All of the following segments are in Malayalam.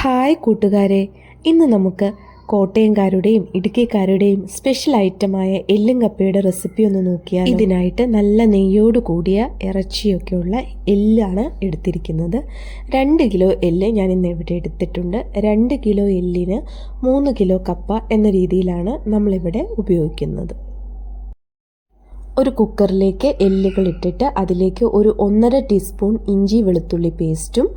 ഹായ് കൂട്ടുകാരെ. ഇന്ന് നമുക്ക് കോട്ടയംകാരുടെയും ഇടുക്കിക്കാരുടെയും സ്പെഷ്യൽ ഐറ്റമായ എല്ലും കപ്പയുടെ റെസിപ്പി ഒന്ന് നോക്കിയാൽ ഇതിനായിട്ട് നല്ല നെയ്യോട് കൂടിയ ഇറച്ചിയൊക്കെയുള്ള എല്ലാണ് എടുത്തിരിക്കുന്നത്. രണ്ട് കിലോ എല്ല് ഞാൻ ഇന്ന് ഇവിടെ എടുത്തിട്ടുണ്ട്. രണ്ട് കിലോ എല്ലിന് മൂന്ന് കിലോ കപ്പ എന്ന രീതിയിലാണ് നമ്മളിവിടെ ഉപയോഗിക്കുന്നത്. ഒരു കുക്കറിലേക്ക് എല്ലുകൾ ഇട്ടിട്ട് അതിലേക്ക് ഒരു ഒന്നര ടീസ്പൂൺ ഇഞ്ചി വെളുത്തുള്ളി പേസ്റ്റും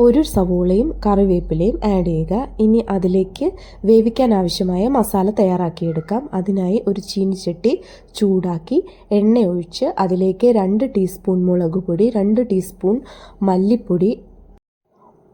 ഒരു സവോളയും കറിവേപ്പിലയും ആഡ് ചെയ്യുക. ഇനി അതിലേക്ക് വേവിക്കാൻ ആവശ്യമായ മസാല തയ്യാറാക്കിയെടുക്കാം. അതിനായി ഒരു ചീനിച്ചട്ടി ചൂടാക്കി എണ്ണ ഒഴിച്ച് അതിലേക്ക് രണ്ട് ടീസ്പൂൺ മുളക് പൊടി രണ്ട് ടീസ്പൂൺ മല്ലിപ്പൊടി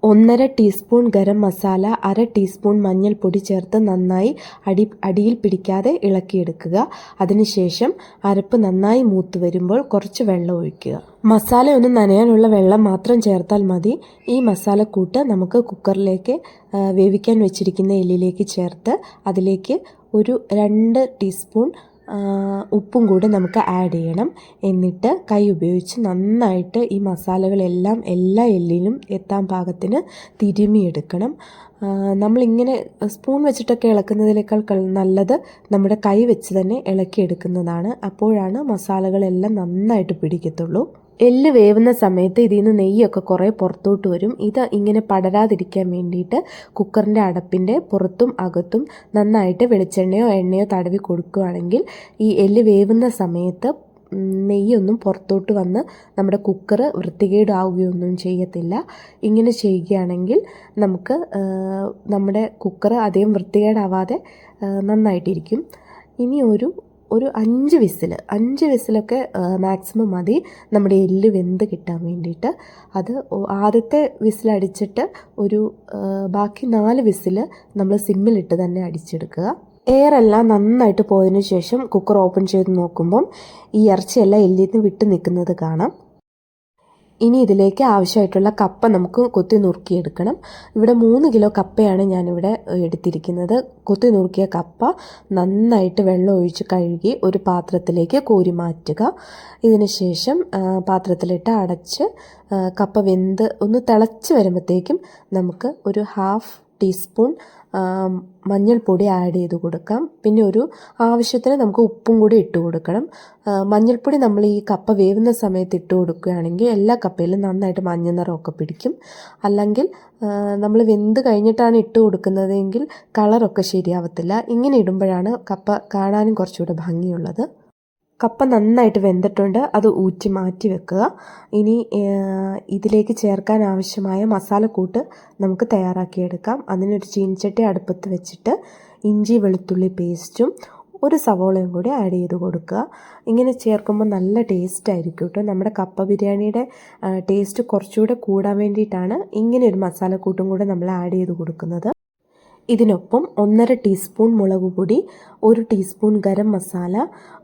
ഒന്നര ടീസ്പൂൺ ഗരം മസാല അര ടീസ്പൂൺ മഞ്ഞൾപ്പൊടി ചേർത്ത് നന്നായി അടി അടിയിൽ പിടിക്കാതെ ഇളക്കിയെടുക്കുക. അതിനുശേഷം അരപ്പ് നന്നായി മൂത്ത് വരുമ്പോൾ കുറച്ച് വെള്ളം ഒഴിക്കുക. മസാല ഒന്ന് നനയാനുള്ള വെള്ളം മാത്രം ചേർത്താൽ മതി. ഈ മസാല മസാലക്കൂട്ട് നമുക്ക് കുക്കറിലേക്ക് വേവിക്കാൻ വെച്ചിരിക്കുന്ന എല്ലിലേക്ക് ചേർത്ത് അതിലേക്ക് ഒരു രണ്ട് ടീസ്പൂൺ ഉപ്പും കൂടെ നമുക്ക് ആഡ് ചെയ്യണം. എന്നിട്ട് കൈ ഉപയോഗിച്ച് നന്നായിട്ട് ഈ മസാലകളെല്ലാം എല്ലാ എല്ലിലും എത്താൻ പാകത്തിന് തിരുമിയെടുക്കണം നമ്മളിങ്ങനെ സ്പൂൺ വെച്ചിട്ടൊക്കെ ഇളക്കുന്നതിനേക്കാൾ നല്ലത് നമ്മുടെ കൈ വെച്ച് തന്നെ ഇളക്കിയെടുക്കുന്നതാണ്. അപ്പോഴാണ് മസാലകളെല്ലാം നന്നായിട്ട് പിടിക്കത്തുള്ളൂ. എല്ല് വേവുന്ന സമയത്ത് ഇതിൽ നിന്ന് നെയ്യൊക്കെ കുറേ പുറത്തോട്ട് വരും. ഇത് ഇങ്ങനെ പടരാതിരിക്കാൻ വേണ്ടിയിട്ട് കുക്കറിന്റെ അടപ്പിന്റെ പുറത്തും അകത്തും നന്നായിട്ട് വെളിച്ചെണ്ണയോ എണ്ണയോ തടവി കൊടുക്കുകയാണെങ്കിൽ ഈ എല്ല് വേവുന്ന സമയത്ത് നെയ്യൊന്നും പുറത്തോട്ട് വന്ന് നമ്മുടെ കുക്കർ വൃത്തികേടാവുകയൊന്നും ചെയ്യത്തില്ല. ഇങ്ങനെ ചെയ്യുകയാണെങ്കിൽ നമുക്ക് നമ്മുടെ കുക്കർ അധികം വൃത്തികേടാവാതെ നന്നായിട്ടിരിക്കും. ഇനി ഒരു ഒരു അഞ്ച് വിസിൽ അഞ്ച് വിസിലൊക്കെ മാക്സിമം മതി. നമ്മുടെ എല്ല് വെന്ത് കിട്ടാൻ വേണ്ടിയിട്ട്. അത് ആദ്യത്തെ വിസിലടിച്ചിട്ട് ഒരു ബാക്കി നാല് വിസിൽ നമ്മൾ സിമ്മിലിട്ട് തന്നെ അടിച്ചെടുക്കുക. എയറെല്ലാം നന്നായിട്ട് പോയതിനു ശേഷം കുക്കർ ഓപ്പൺ ചെയ്ത് നോക്കുമ്പം ഈ ഇറച്ചിയെല്ലാം എല്ലിൽ നിന്ന് വിട്ട് നിൽക്കുന്നത് കാണാം. ഇനി ഇതിലേക്ക് ആവശ്യമായിട്ടുള്ള കപ്പ നമുക്ക് കൊത്തി നുറുക്കിയെടുക്കണം. ഇവിടെ മൂന്ന് കിലോ കപ്പയാണ് ഞാനിവിടെ എടുത്തിരിക്കുന്നത്. കൊത്തി നുറുക്കിയ കപ്പ നന്നായിട്ട് വെള്ളം ഒഴിച്ച് കഴുകി ഒരു പാത്രത്തിലേക്ക് കോരി മാറ്റുക. ഇതിനുശേഷം പാത്രത്തിലിട്ട് അടച്ച് കപ്പ വെന്ത് ഒന്ന് തിളച്ച് വരുമ്പോഴത്തേക്കും നമുക്ക് ഒരു ഹാഫ് ടീസ്പൂൺ മഞ്ഞൾപ്പൊടി ആഡ് ചെയ്ത് കൊടുക്കാം. പിന്നെ ഒരു ആവശ്യത്തിന് നമുക്ക് ഉപ്പും കൂടി ഇട്ട് കൊടുക്കണം. മഞ്ഞൾപ്പൊടി നമ്മൾ ഈ കപ്പ വേവുന്ന സമയത്ത് ഇട്ട് കൊടുക്കുകയാണെങ്കിൽ എല്ലാ കപ്പയിലും നന്നായിട്ട് മഞ്ഞ നിറമൊക്കെ പിടിക്കും. അല്ലെങ്കിൽ നമ്മൾ വെന്ത് കഴിഞ്ഞിട്ടാണ് ഇട്ട് കൊടുക്കുന്നതെങ്കിൽ കളറൊക്കെ ശരിയാവത്തില്ല. ഇങ്ങനെ ഇടുമ്പോഴാണ് കപ്പ കാണാനും കുറച്ചുകൂടെ ഭംഗിയുള്ളത്. കപ്പ നന്നായിട്ട് വെന്തിട്ടുണ്ട്. അത് ഊറ്റി മാറ്റി വെക്കുക. ഇനി ഇതിലേക്ക് ചേർക്കാൻ ആവശ്യമായ മസാലക്കൂട്ട് നമുക്ക് തയ്യാറാക്കിയെടുക്കാം. അതിനൊരു ചീനിച്ചട്ടി അടുപ്പത്ത് വെച്ചിട്ട് ഇഞ്ചി വെളുത്തുള്ളി പേസ്റ്റും ഒരു സവോളയും കൂടി ആഡ് ചെയ്ത് കൊടുക്കുക. ഇങ്ങനെ ചേർക്കുമ്പോൾ നല്ല ടേസ്റ്റ് ആയിരിക്കും കേട്ടോ നമ്മുടെ കപ്പ ബിരിയാണിയുടെ ടേസ്റ്റ് കുറച്ചുകൂടെ കൂടാൻ വേണ്ടിയിട്ടാണ് ഇങ്ങനെ ഒരു മസാലക്കൂട്ടും കൂടെ നമ്മൾ ആഡ് ചെയ്ത് കൊടുക്കുന്നത്. ഇതിനൊപ്പം ഒന്നര ടീസ്പൂൺ മുളക് പൊടി ഒരു ടീസ്പൂൺ ഗരം മസാല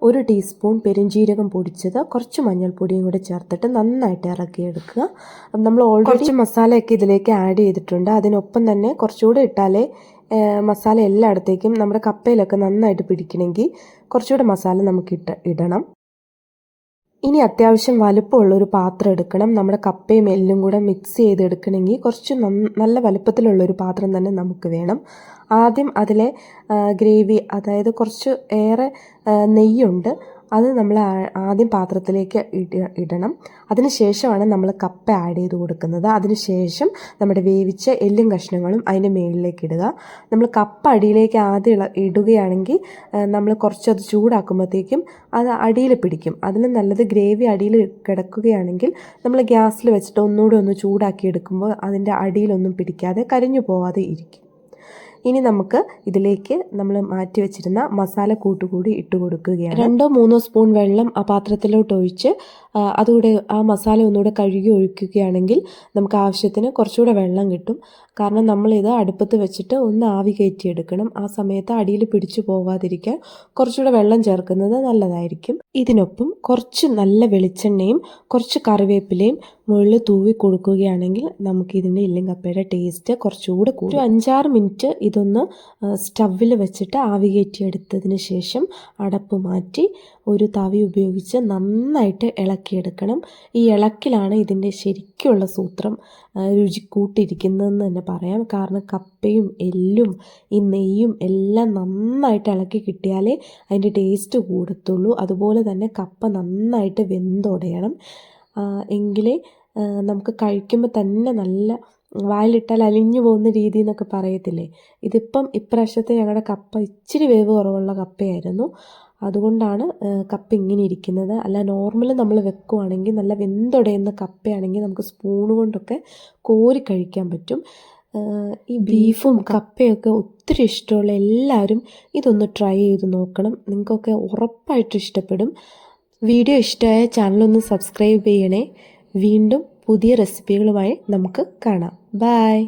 ഒരു ടീസ്പൂൺ പെരുംജീരകം പൊടിച്ചത് കുറച്ച് മഞ്ഞൾപ്പൊടിയും കൂടെ ചേർത്തിട്ട് നന്നായിട്ട് ഇറക്കിയെടുക്കുക. നമ്മൾ ഓൾറെഡി മസാലയൊക്കെ ഇതിലേക്ക് ആഡ് ചെയ്തിട്ടുണ്ട്. അതിനൊപ്പം തന്നെ കുറച്ചുകൂടെ ഇട്ടാലേ മസാല എല്ലായിടത്തേക്കും നമ്മുടെ കപ്പയിലൊക്കെ നന്നായിട്ട് പിടിക്കണമെങ്കിൽ കുറച്ചുകൂടെ മസാല നമുക്ക് ഇട്ട് ഇടണം. ഇനി അത്യാവശ്യം വലുപ്പമുള്ള ഒരു പാത്രം എടുക്കണം. നമ്മുടെ കപ്പയും എല്ലും കൂടെ മിക്സ് ചെയ്ത് എടുക്കണമെങ്കിൽ കുറച്ച് നല്ല വലുപ്പത്തിലുള്ള ഒരു പാത്രം തന്നെ നമുക്ക് വേണം. ആദ്യം അതിലെ ഗ്രേവി അതായത് കുറച്ച് ഏറെ നെയ്യുണ്ട്. അത് നമ്മൾ ആദ്യം പാത്രത്തിലേക്ക് ഇടണം. അതിന് ശേഷമാണ് നമ്മൾ കപ്പ ആഡ് ചെയ്ത് കൊടുക്കുന്നത്. അതിന് ശേഷം നമ്മുടെ വേവിച്ച എല്ലും കഷ്ണങ്ങളും അതിന്റെ മുകളിലേക്ക് ഇടുക. നമ്മൾ കപ്പ അടിയിലേക്ക് ആദ്യം ഇടുകയാണെങ്കിൽ നമ്മൾ കുറച്ചത് ചൂടാക്കുമ്പോഴത്തേക്കും അത് അടിയിൽ പിടിക്കും. അതിന് നല്ലത് ഗ്രേവി അടിയിൽ കിടക്കുകയാണെങ്കിൽ നമ്മൾ ഗ്യാസിൽ വെച്ചിട്ട് ഒന്നുകൂടി ഒന്ന് ചൂടാക്കി എടുക്കുമ്പോൾ അതിന്റെ അടിയിലൊന്നും പിടിക്കാതെ കരിഞ്ഞു പോവാതെ ഇരിക്കും. ഇനി നമുക്ക് ഇതിലേക്ക് നമ്മൾ മാറ്റി വെച്ചിരുന്ന മസാല കൂട്ടുകൂടി ഇട്ട് കൊടുക്കുകയാണ്. രണ്ടോ മൂന്നോ സ്പൂൺ വെള്ളം ആ പാത്രത്തിലോട്ട് ഒഴിച്ച് അതുകൂടെ ആ മസാല ഒന്നുകൂടെ കഴുകി ഒഴിക്കുകയാണെങ്കിൽ നമുക്ക് ആവശ്യത്തിന് കുറച്ചുകൂടെ വെള്ളം കിട്ടും. കാരണം നമ്മളിത് അടുപ്പത്ത് വെച്ചിട്ട് ഒന്ന് ആവി കയറ്റിയെടുക്കണം. ആ സമയത്ത് അടിയിൽ പിടിച്ചു പോവാതിരിക്കാൻ കുറച്ചുകൂടെ വെള്ളം ചേർക്കുന്നത് നല്ലതായിരിക്കും. ഇതിനൊപ്പം കുറച്ച് നല്ല വെളിച്ചെണ്ണയും കുറച്ച് കറിവേപ്പിലയും മുകളിൽ തൂവി കൊടുക്കുകയാണെങ്കിൽ നമുക്ക് ഇതിന്റെ ഇല്ലും കപ്പയുടെ ടേസ്റ്റ് കുറച്ചുകൂടെ കൂടും. ഒരു അഞ്ചാറ് മിനിറ്റ് ഇതൊന്ന് സ്റ്റവിൽ വെച്ചിട്ട് ആവി കയറ്റിയെടുത്തതിന് ശേഷം അടപ്പ് മാറ്റി ഒരു തവി ഉപയോഗിച്ച് നന്നായിട്ട് ഇളക്കിയെടുക്കണം. ഈ ഇളക്കിലാണ് ഇതിന്റെ ശരിക്കുള്ള സൂത്രം രുചി കൂട്ടിയിരിക്കുന്നതെന്ന് തന്നെ പറയാം. കാരണം കപ്പയും എല്ലും ഈ നെയ്യും എല്ലാം നന്നായിട്ട് ഇളക്കി കിട്ടിയാലേ അതിന്റെ ടേസ്റ്റ് കൂടത്തുള്ളൂ. അതുപോലെ തന്നെ കപ്പ നന്നായിട്ട് വെന്തുടയണം. എങ്കിലേ നമുക്ക് കഴിക്കുമ്പോൾ തന്നെ നല്ല വായിലിട്ടാൽ അലിഞ്ഞു പോകുന്ന രീതി എന്നൊക്കെ പറയത്തില്ലേ? ഇതിപ്പം ഇപ്രാവശ്യത്തെ ഞങ്ങളുടെ കപ്പ ഇച്ചിരി വേവ് കുറവുള്ള കപ്പയായിരുന്നു. അതുകൊണ്ടാണ് കപ്പ ഇങ്ങനെ ഇരിക്കുന്നത്. അല്ല നോർമൽ നമ്മൾ വെക്കുവാണെങ്കിൽ നല്ല വെന്തുടയുന്ന കപ്പയാണെങ്കിൽ നമുക്ക് സ്പൂൺ കൊണ്ടൊക്കെ കോരി കഴിക്കാൻ പറ്റും. ഈ ബീഫും കപ്പയൊക്കെ ഒത്തിരി ഇഷ്ടമുള്ള എല്ലാവരും ഇതൊന്ന് ട്രൈ ചെയ്ത് നോക്കണം. നിങ്ങൾക്കൊക്കെ ഉറപ്പായിട്ട് ഇഷ്ടപ്പെടും. വീഡിയോ ഇഷ്ടമായ ചാനലൊന്ന് സബ്സ്ക്രൈബ് ചെയ്യണേ. വീണ്ടും പുതിയ റെസിപ്പികളുമായി നമുക്ക് കാണാം. ബായ്